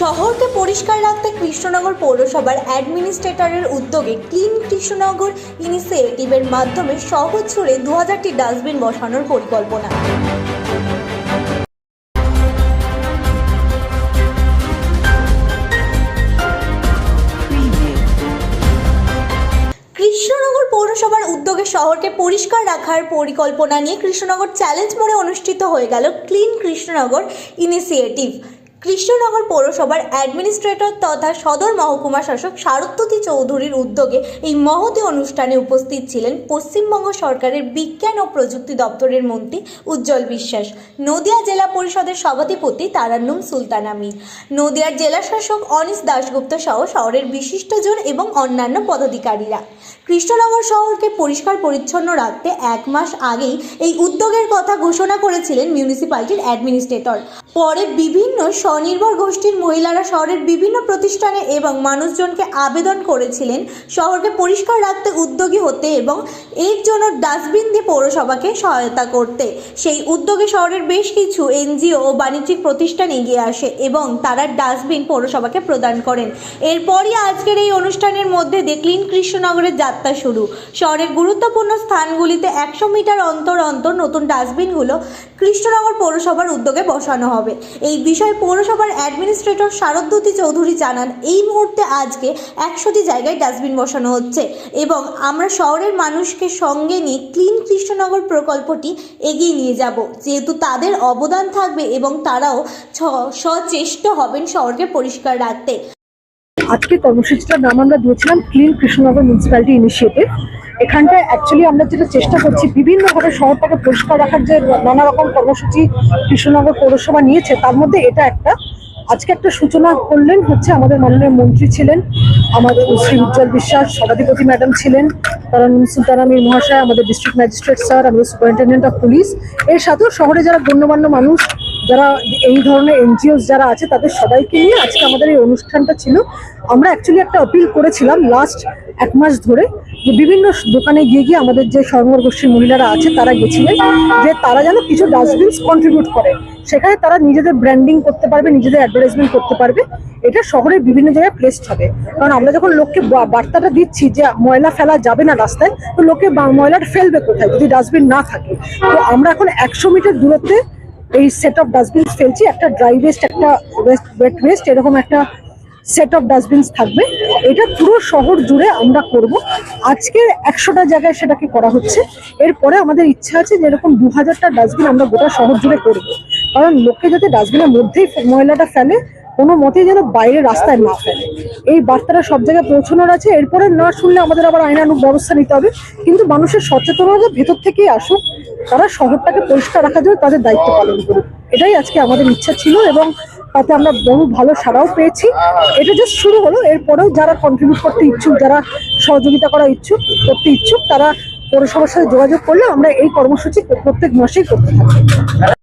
শহরকে পরিষ্কার রাখতে কৃষ্ণনগর পৌরসভার অ্যাডমিনিস্ট্রেটরের উদ্যোগে ক্লিন কৃষ্ণনগর ইনিশিয়েটিভের মাধ্যমে শহর জুড়ে দু হাজারটি ডাস্টবিন বসানোর পরিকল্পনা। কৃষ্ণনগর পৌরসভার উদ্যোগে শহরকে পরিষ্কার রাখার পরিকল্পনা নিয়ে কৃষ্ণনগর চ্যালেঞ্জ মোড়ে অনুষ্ঠিত হয়ে গেল ক্লিন কৃষ্ণনগর ইনিশিয়েটিভ। কৃষ্ণনগর পৌরসভার অ্যাডমিনিস্ট্রেটর তথা সদর মহকুমা শাসক শারদ্বতী চৌধুরীর উদ্যোগে এই মহতি অনুষ্ঠানে উপস্থিত ছিলেন পশ্চিমবঙ্গ সরকারের বিজ্ঞান ও প্রযুক্তি দপ্তরের মন্ত্রী উজ্জ্বল বিশ্বাস, নদিয়া জেলা পরিষদের সভাধিপতি তারান্নুম সুলতান আমির নদিয়ার জেলা শাসক অনিস দাশগুপ্ত সহ শহরের বিশিষ্টজন এবং অন্যান্য পদাধিকারীরা। কৃষ্ণনগর শহরকে পরিষ্কার পরিচ্ছন্ন রাখতে এক মাস আগেই এই উদ্যোগের কথা ঘোষণা করেছিলেন মিউনিসিপ্যালিটির অ্যাডমিনিস্ট্রেটর। পরে বিভিন্ন স্বনির্ভর গোষ্ঠীর মহিলারা শহরের বিভিন্ন প্রতিষ্ঠানে এবং মানুষজনকে আবেদন করেছিলেন। শহরকে পরিষ্কার রাখতে উদ্যোগী হতে এবং এর জন্য ডাস্টবিন দিয়ে পৌরসভাকে সহায়তা করতে। সেই উদ্যোগে শহরের বেশ কিছু এনজিও ও বাণিজ্যিক প্রতিষ্ঠান এগিয়ে আসে এবং তারা ডাস্টবিন পৌরসভাকে প্রদান করেন। এরপরই আজকের এই অনুষ্ঠানের মধ্যে দিয়ে ক্লিন কৃষ্ণনগরের যাত্রা শুরু। শহরের গুরুত্বপূর্ণ স্থানগুলিতে একশো মিটার অন্তর অন্তর নতুন ডাস্টবিনগুলো কৃষ্ণনগর পৌরসভার উদ্যোগে বসানো হবে। এই বিষয়ে পৌরসভার অ্যাডমিনিস্ট্রেটর শারদ্বতী চৌধুরী জানান, এই মুহূর্তে আজকে একশোটি জায়গায় ডাস্টবিন বসানো হচ্ছে এবং আমরা শহরের মানুষকে সঙ্গে নিয়ে ক্লিন কৃষ্ণনগর প্রকল্পটি এগিয়ে নিয়ে যাব। যেহেতু তাদের অবদান থাকবে এবং তারাও সচেষ্ট হবেন শহরকে পরিষ্কার রাখতে। আজকে কর্মসূচিটার নাম আমরা দিয়েছিলাম ক্লিন কৃষ্ণনগর মিউনিসিপ্যালিটি ইনিশিয়েটিভ এখানটায় অ্যাকচুয়ালি আমরা যেটা চেষ্টা করছি, বিভিন্নভাবে শহরটাকে পরিষ্কার রাখার যে নানা রকম কর্মসূচি কৃষ্ণনগর পৌরসভা নিয়েছে, তার মধ্যে এটা একটা। আজকে একটা সূচনা করলেন হচ্ছে আমাদের মাননীয় মন্ত্রী ছিলেন, আমাদের শ্রী উজ্জ্বল বিশ্বাস, সভাধিপতি ম্যাডাম ছিলেন তারানুম সুলতান আমির মহাশয়, আমাদের ডিস্ট্রিক্ট ম্যাজিস্ট্রেট স্যার আমাদের সুপারিনটেন্ডেন্ট অফ পুলিশ এর সাথেও শহরে যারা গণ্যমান্য মানুষ, যারা এই ধরনের এনজিওস যারা আছে, তাদের সবাইকে নিয়ে আজকে আমাদের এই অনুষ্ঠানটা ছিল। আমরা অ্যাকচুয়ালি একটা অপিল করেছিলাম লাস্ট এক মাস ধরে যে বিভিন্ন দোকানে গিয়ে গিয়ে আমাদের যে স্বর্ণর গোষ্ঠীর মহিলারা আছে, তারা গেছিলেন যে তারা যেন কিছু ডাস্টবিনস কন্ট্রিবিউট করে। সেখানে তারা নিজেদের ব্র্যান্ডিং করতে পারবে, নিজেদের অ্যাডভার্টাইজমেন্ট করতে পারবে। এটা শহরের বিভিন্ন জায়গায় প্লেসড হবে। কারণ আমরা যখন লোককে বার্তাটা দিচ্ছি যে ময়লা ফেলা যাবে না রাস্তায়, তো লোকে ময়লাটা ফেলবে কোথায়? যদি ডাস্টবিন না থাকে। তো আমরা এখন একশো মিটার দূরত্বে এই সেট অফ ডাস্টবিন ফেলছি। একটা ড্রাই ওয়েস্ট একটা ওয়েস্ট ওয়েট ওয়েস্ট এরকম একটা সেট অফ ডাস্টবিনস থাকবে। এটা পুরো শহর জুড়ে আমরা করব। আজকে একশোটা জায়গায় সেটাকে করা হচ্ছে। এরপরে আমাদের ইচ্ছা আছে যে এরকম দু হাজারটা ডাস্টবিন আমরা গোটা শহর জুড়ে করব। কারণ লোকে যাতে ডাস্টবিনের মধ্যেই ময়লাটা ফেলে, কোনো মতেই যেন বাইরে রাস্তায় না ফেলে। এই বার্তাটা সব জায়গায় পৌঁছানোর আছে। এরপরে না শুনলে আমাদের আবার আইনানুগ ব্যবস্থা নিতে হবে। কিন্তু মানুষের সচেতনতা ভেতর থেকেই আসুক। তারা শহরটাকে পরিষ্কার রাখার জন্য তাদের দায়িত্ব পালন করুক। এটাই আজকে আমাদের ইচ্ছা ছিল এবং তাতে আমরা বহু ভালো সাড়াও পেয়েছি। এটা জাস্ট শুরু হলো, এরপরেও যারা কন্ট্রিবিউট করতে ইচ্ছুক, যারা সহযোগিতা করা ইচ্ছুক, করতে ইচ্ছুক, তারা পৌরসভার সাথে যোগাযোগ করলে আমরা এই কর্মসূচি প্রত্যেক মাসেই করতে থাকি।